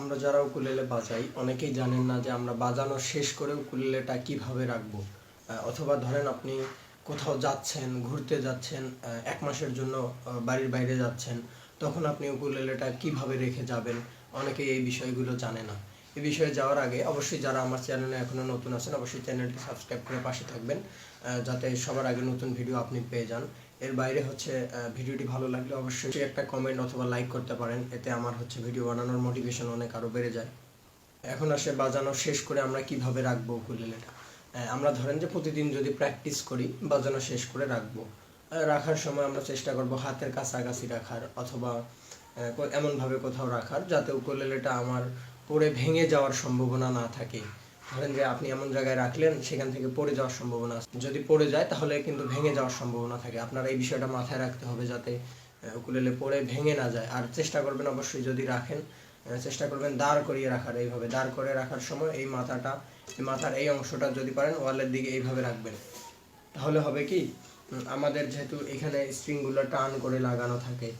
আমরা যারা উকুলেলে বাজাই, অনেকেই জানেন না যে আমরা বাজানো শেষ করে উকুলেলেটা কীভাবে রাখব। অথবা ধরেন আপনি কোথাও যাচ্ছেন, ঘুরতে যাচ্ছেন এক মাসের জন্য বাড়ির বাইরে যাচ্ছেন, তখন আপনি উকুলেলেটা কীভাবে রেখে যাবেন? অনেকেই এই বিষয়গুলো জানে না। এই বিষয়ে যাওয়ার আগে অবশ্যই যারা আমার চ্যানেলে এখনও নতুন আছেন, অবশ্যই চ্যানেলটি সাবস্ক্রাইব করে পাশে থাকবেন যাতে সবার আগে নতুন ভিডিও আপনি পেয়ে যান। এর বাইরে হচ্ছে ভিডিওটি ভালো লাগলে অবশ্যই একটা কমেন্ট অথবা লাইক করতে পারেন, এতে আমার হচ্ছে ভিডিও বানানোর মোটিভেশন অনেক আরও বেড়ে যায়। এখন আসে বাজানো শেষ করে আমরা কীভাবে রাখব উকুলেলেটা আমরা ধরেন যে প্রতিদিন যদি প্র্যাকটিস করি, বাজানো শেষ করে রাখব। রাখার সময় আমরা চেষ্টা করব হাতের কাছাকাছি রাখার অথবা এমনভাবে কোথাও রাখার, যাতে উকুলেলেটা আমার পড়ে ভেঙে যাওয়ার সম্ভাবনা না থাকে। ধরেন যে আপনি এমন জায়গায় রাখলেন, সেখান থেকে পড়ে যাওয়ার সম্ভাবনা আছে। যদি পড়ে যায়, তাহলে কিন্তু ভেঙে যাওয়ার সম্ভাবনা থাকে। আপনারা এই বিষয়টা মাথায় রাখতে হবে যাতে উকুলেলে পড়ে ভেঙে না যায়। আর চেষ্টা করবেন অবশ্যই যদি রাখেন চেষ্টা করবেন দাঁড় করিয়ে রাখার এইভাবে। দাঁড় করে রাখার সময় এই মাথাটা মাথার এই অংশটা যদি পারেন, ওয়ালের দিকে এইভাবে রাখবেন। তাহলে হবে কি আমাদের যেহেতু এখানে স্ট্রিংগুলো টান করে লাগানো থাকে,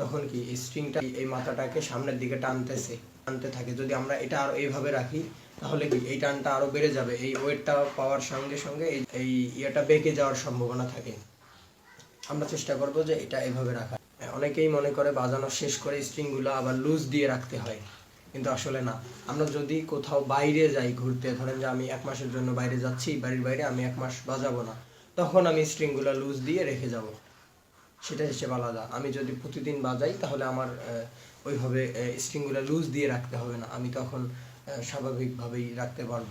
তখন কি স্ট্রিংটা এই মাথাটাকে সামনের দিকে টানতেছে। টানতে থাকে। যদি আমরা এটা আর এইভাবে রাখি, তাহলে কি? এই টানটা আরও বেড়ে যাবে। এই ওয়েটটা পাওয়ার সঙ্গে সঙ্গে এই- ইয়েটা বেঁকে যাওয়ার সম্ভাবনা থাকে। আমরা চেষ্টা করব যে এটা এভাবে রাখা। অনেকেই মনে করে বাজানো শেষ করে স্ট্রিংগুলো আবার লুজ দিয়ে রাখতে হয়, কিন্তু আসলে না। আমরা যদি কোথাও বাইরে যাই ঘুরতে, ধরেন যে আমি এক মাসের জন্য বাইরে যাচ্ছি, বাড়ির বাইরে আমি এক মাস বাজাবো না, তখন আমি স্ট্রিংগুলো লুজ দিয়ে রেখে যাব। সেটা হিসেবে আলাদা। আমি যদি প্রতিদিন বাজাই, তাহলে আমার ওইভাবে স্ট্রিংগুলো লুজ দিয়ে রাখতে হবে না। আমি তখন স্বাভাবিকভাবেই রাখতে পারব।